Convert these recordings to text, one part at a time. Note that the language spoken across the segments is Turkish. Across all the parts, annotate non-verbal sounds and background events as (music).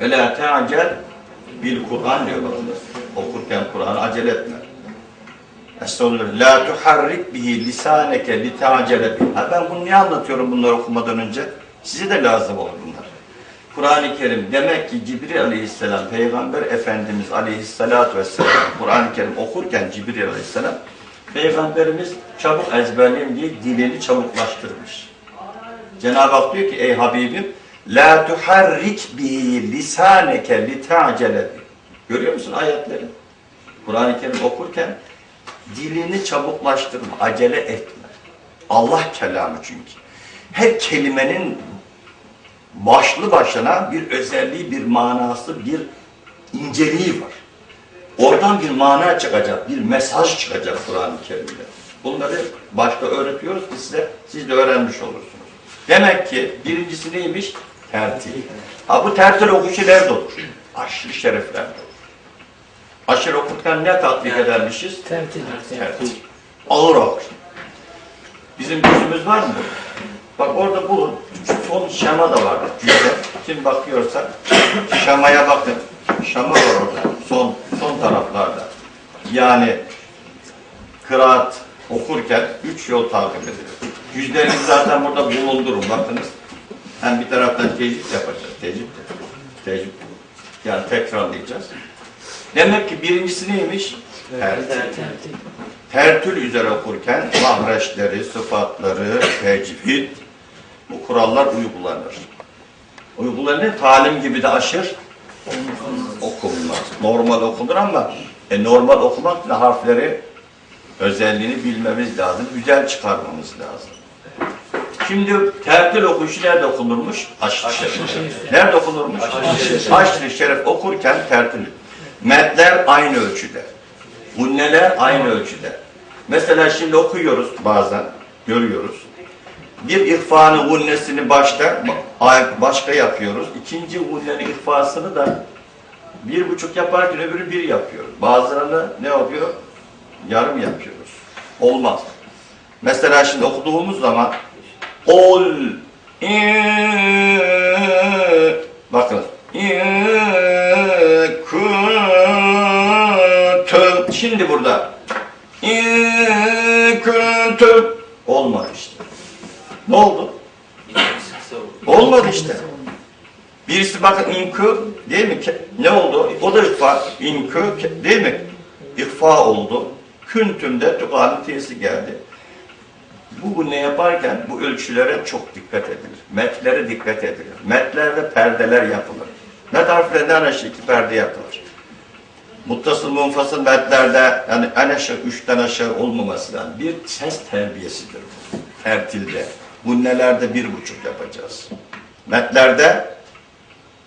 Ve la te'acel bil Kur'an diyor bakınız. Okurken Kur'an acele etme. Estağfurullah. La tuharrik bihi lisaneke li te'acele bihi. Ha ben bunu niye anlatıyorum bunları okumadan önce? Size de lazım olur bunlar. Kur'an-ı Kerim demek ki Cibril Aleyhisselam Peygamber Efendimiz Aleyhisselatü Vesselam Kur'an-ı Kerim okurken Cibril Aleyhisselam Peygamberimiz çabuk ezberleyeyim diye dilini çabuklaştırmış. Cenab-ı Hak diyor ki ey Habibim la tuharrik bi lisaneke li ta'cele. Görüyor musun ayetleri? Kur'an-ı Kerim okurken dilini çabuklaştırma, acele etme. Allah kelamı çünkü. Her kelimenin başlı başına bir özelliği, bir manası, bir inceliği var. Oradan bir mana çıkacak, bir mesaj çıkacak Kur'an-ı Kerim'de. Bunları başta öğretiyoruz ki size, siz de öğrenmiş olursunuz. Demek ki birincisi neymiş? Tertil. Ha bu tertil okuşu nerede olur? Aşırı şereflerde olur. Aşırı okurken ne tatbik edermişiz? Tertip. Tertil. Ağır ağır. Bizim gözümüz var mı? Bak orada bulun. Şu son şema da var. Cüzde. Kim bakıyorsa şemaya bakın. Şema var orada. Son son taraflarda. Yani kıraat okurken üç yol takip edilir. Cüzlerinizi zaten burada bulundurun. Bakınız. Hem bir taraftan tecrit yapacağız. Tecrit. Tecrit. Yani tekrarlayacağız. Demek ki birincisi neymiş? Tertil Tertip. tertül üzere okurken mahreçleri, sıfatları, tecvid, bu kurallar uygulanır. Uygulanır, talim gibi de aşır okunmaz. Normal okunur ama e, normal okumak harfleri özelliğini bilmemiz lazım, güzel çıkarmamız lazım. Şimdi tertil okuyuşu nerede okunurmuş? Haşr-ı Şerif. Nerede okunurmuş? Haşr-ı Şerif okurken tertil. Metler aynı ölçüde. Gunneler aynı ölçüde. Mesela şimdi okuyoruz bazen, görüyoruz. Bir ihfanın gunnesini başta başka yapıyoruz. İkinci gunnenin ihfasını da bir buçuk yaparken öbürü bir yapıyoruz. Bazılarını ne yapıyor? Yarım yapıyoruz. Olmaz. Mesela şimdi okuduğumuz zaman ol bakın kuntum şimdi burada kuntum olmadı işte. Ne oldu? Olmadı işte. Birisi bakın inkı değil mi? Ne oldu? O da ihfa. İnkı ke- değil mi? İhfa oldu. Küntümde tukalın tesi geldi. Bu, bu ne yaparken bu ölçülere çok dikkat edilir. Metlere dikkat edilir. Metlerde perdeler yapılır. Met harflerinden aşağı iki perde yapılır. Muttasıl munfasıl metlerde yani en aşağı üçten aşağı olmaması lazım. Bir ses terbiyesidir bu. Tertilde. Bu nelerde bir buçuk yapacağız. Metlerde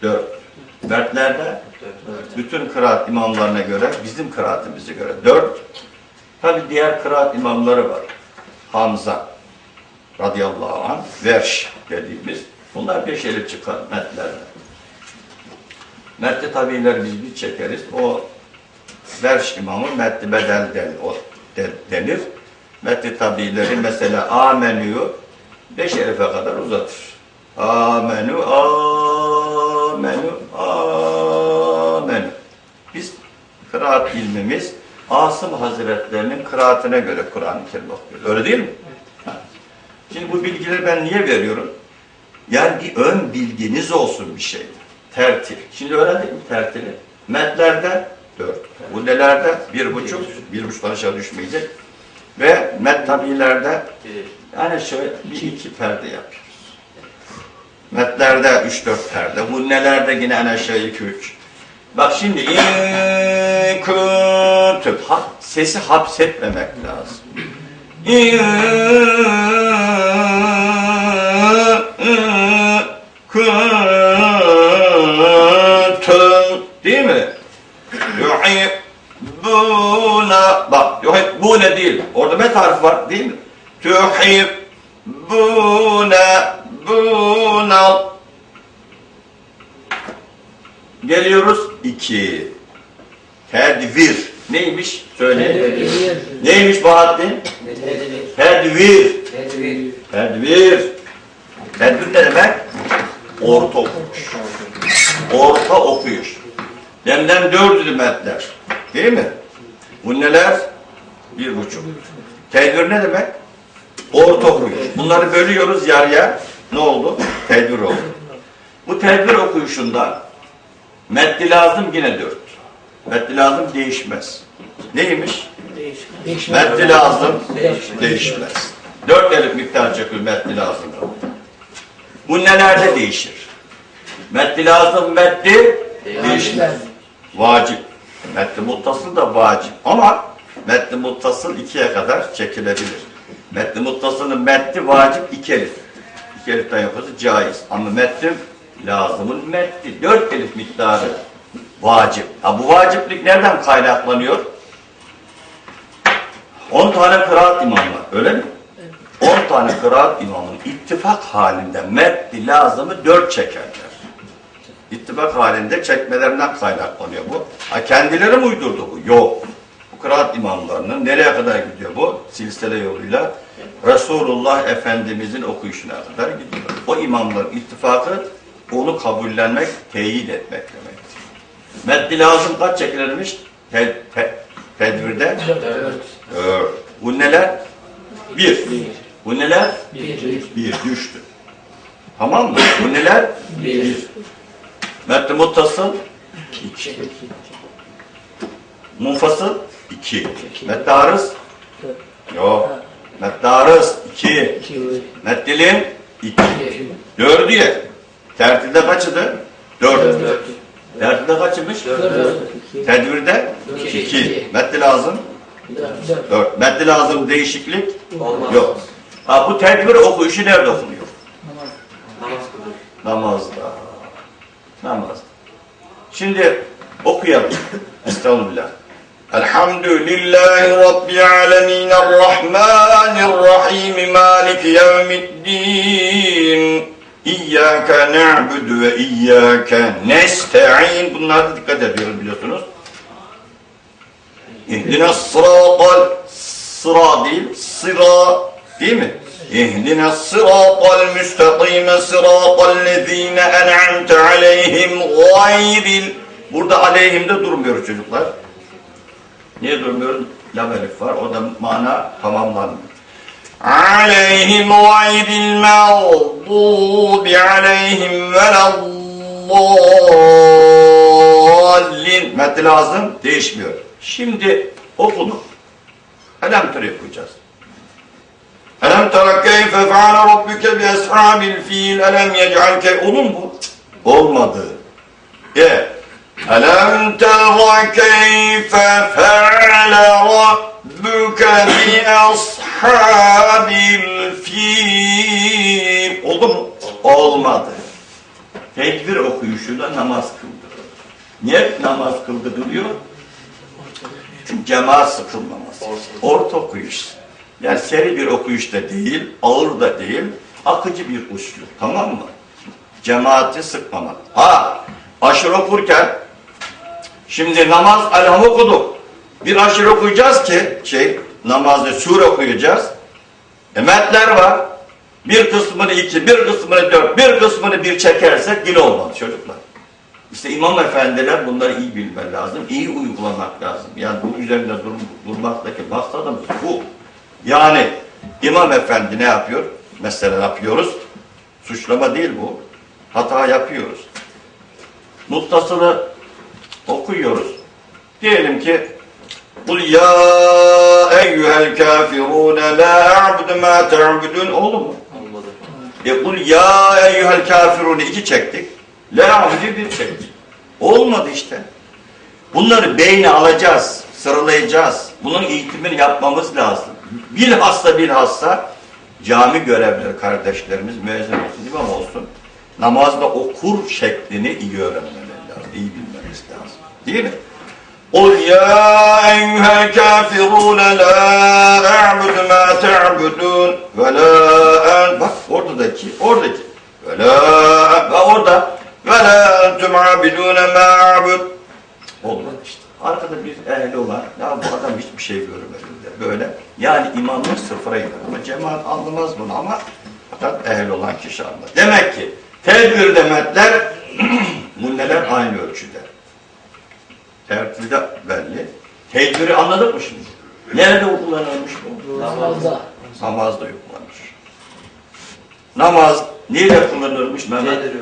dört. Mertlerde bütün kıraat imamlarına göre, bizim kıraatimize göre dört. Tabi diğer kıraat imamları var. Hamza radıyallahu anh, Verş dediğimiz. Bunlar beş elif çıkar metlerde. Metli tabiler biz bir çekeriz. O Verş imamı metli bedel den, o de- denir. Metli tabileri mesela amenü'yü beş elife kadar uzatır. Amenü, amenü, amenü. Biz kıraat ilmimiz Asım Hazretlerinin kıraatine göre Kur'an-ı Kerim okuyoruz. Öyle değil mi? Ha. Şimdi bu bilgileri ben niye veriyorum? Yani bir ön bilginiz olsun bir şey. Tertil. Şimdi öğrendik mi tertili? Metlerde dört. Hullelerde bir buçuk, bir buçuktan aşağı düşmeyecek. Ve met tabilerde yani şöyle bir iki perde yapıyoruz. Metlerde üç dört perde. Hullelerde yine en aşağı iki üç. Bak şimdi in kuntum. Ha, sesi hapsetmemek lazım. İn kuntum. Değil mi? Yuhibbuna. Bak yuhibbune değil. Orada met harfi var değil mi? Tuhibbuna. Buna. Geliyoruz iki. Tedvir. Neymiş? Söyle. Tedbir. Neymiş Bahattin? Tedvir. Tedbir. Tedbir. Tedbir ne demek? Orta okumuş. Orta okuyuş. Demden dördüncü metler. Değil mi? Bu neler? Bir buçuk. Tedbir ne demek? Orta okuyuş. Bunları bölüyoruz yarıya. Ne oldu? Tedbir oldu. Bu tedbir okuyuşunda metni lazım yine dört. Metni lazım değişmez. Neymiş? Metni lazım değişmez. Dört elif miktar çakıl metni lazım. Bu nelerde değişir? Metni lazım metni değişmez. Vacip. Metni muttasıl da vacip. Ama metni muttasıl ikiye kadar çekilebilir. Metni muttasılın metni vacip iki elif. İki eliften yapması caiz. Ama metni lazımın metni. Dört elif miktarı vacip. Ha bu vaciplik nereden kaynaklanıyor? 10 tane kıraat imamı var. Öyle mi? 10 tane kıraat imamının ittifak halinde metni lazımı dört çekerler. İttifak halinde çekmelerinden kaynaklanıyor bu. Ha kendileri mi uydurdu bu? Yok. Bu kıraat imamlarının nereye kadar gidiyor bu? Silsile yoluyla Resulullah Efendimizin okuyuşuna kadar gidiyor. O imamların ittifakı onu kabullenmek, teyit etmek demektir. Metni lazım kaç çekilirmiş? Te, te, tedbirde? Dört. Bu neler? Bir. Bu neler? Bir. Düştü. Tamam mı? Bu neler? Bir. Metni muttasıl? İki. Munfasıl? İki. Metni arız? Yok. Metni arız? İki. Metnilin? İki. Dördü ye. Tertilde kaçıdı? Dört. Tertilde kaçımış? Tedbirde? İki. Metni lazım? Dört. Metni lazım değişiklik? Olmaz. Yok. Ha, bu tedbir okuyuşu nerede okunuyor? Namazda. Namazda. Şimdi okuyalım. (coughs) Estağfurullah. Elhamdülillahi Rabbil alemin Errahmanirrahim Maliki yevmiddin İyyâke na'budu ve iyyâke nesta'in Bunlara dikkat ediyoruz biliyorsunuz. İhdina sıratal sıra değil, sıra değil mi? İhdina sıratal müstakime sıratal lezine en'amte aleyhim gayril Burada aleyhimde durmuyoruz çocuklar. Niye durmuyoruz? Lam elif var. O da mana tamamlanmıyor. Aleyhim gayril mağdubi aleyhim velallallin Metni lazım değişmiyor. Şimdi okuduk. Elem tere yapacağız. Elem tera keyfe fe'ale rabbuke bi eshabil fil elem yec'al key... Olur mu? Olmadı. E. Elem tera keyfe fe'ale rabbuke bi ashabil fil Oldu mu? Olmadı. Tekbir okuyuşuyla namaz kıldırır. Niye namaz kıldırılıyor? Çünkü cemaat sıkılmaması. Orta okuyuş. Yani seri bir okuyuş da değil, ağır da değil, akıcı bir usluk. Tamam mı? Cemaati sıkmamak. Ha, aşırı okurken şimdi namaz elham okuduk. Bir aşırı okuyacağız ki şey namazda sure okuyacağız. Emetler var. Bir kısmını iki, bir kısmını dört, bir kısmını bir çekersek dil olmaz çocuklar. İşte imam efendiler bunları iyi bilmen lazım, iyi uygulamak lazım. Yani bunun üzerinde dur, durmaktaki maksadımız bu. Yani imam efendi ne yapıyor? Mesela yapıyoruz? Suçlama değil bu. Hata yapıyoruz. Muttasılı okuyoruz. Diyelim ki Kul ya eyyuhel kafirun la a'budu ma ta'budun oldu mu? Olmadı. E kul ya eyyuhel kafirun iki çektik. La a'budu bir çektik. Olmadı işte. Bunları beyne alacağız, sıralayacağız. Bunun eğitimini yapmamız lazım. Bilhassa bilhassa cami görevlileri kardeşlerimiz müezzin olsun, imam olsun. Namazda okur şeklini iyi öğrenmeleri lazım, iyi bilmemiz lazım. Değil mi? قُلْ يَا أَيُّهَا الْكَافِرُونَ لَا أَعْبُدُ مَا تَعْبُدُونَ وَلَا أَنْ Bak oradaki, oradaki. وَلَا Ve orada وَلَا أَنْتُمْ عَابِدُونَ مَا أَعْبُدُ Olmadı işte. Arkada bir ehli olan, ya bu adam hiçbir şey görmedi de böyle. Yani imamlık sıfıra iner. Ama cemaat anlamaz bunu ama fakat ehli olan kişi anlar. Demek ki tedbir demetler Munneler (clears throat) aynı ölçüde. Tertili de belli. Tedbiri anladık mı şimdi? Nerede kullanılmış bu? Namazda. Namazda kullanılır. Namaz neyle kullanılmış Mehmet?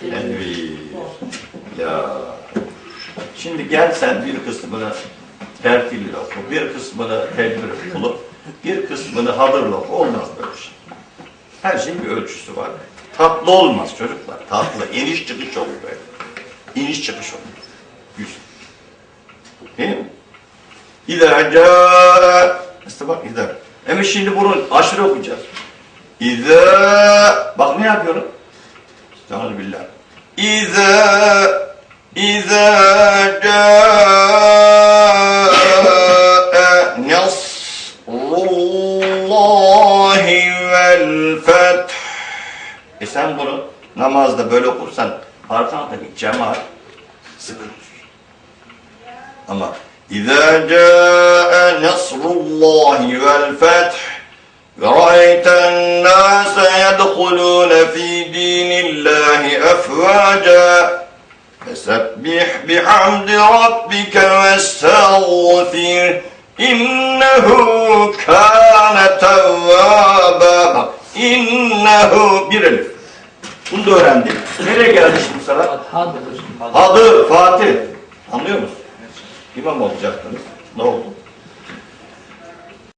Tenvir. Ya. Şimdi gel sen bir kısmını tertille oku, bir kısmını tedbir bulup, bir kısmını hazırla oku. Olmaz böyle şey. Her şeyin bir ölçüsü var. Tatlı olmaz çocuklar. Tatlı. İniş çıkış olur böyle. İniş çıkış olur. Yüz. Değil mi? İzâ câ... İşte bak izâ. Ama şimdi bunu aşırı okuyacağız. İzâ... Bak ne yapıyorum? Estağfurullah billah. İzâ... İzâ câ... Nasrullahi vel feth. E sen bunu namazda böyle okursan arkandaki cemaat sıkılır. Ama İzâ câe nasrullahi vel feth ve ra'eyten fî dînillâhi efvâcâ Fesebbih bihamdi rabbike ve estağfir innehu kâne tevvâbâ Bak, innehu bir elif. Bunu da öğrendik. Nereye geldi şimdi sıra? Hadır. Adı Fatih. Anlıyor musun? İmam olacaktınız. Ne oldu?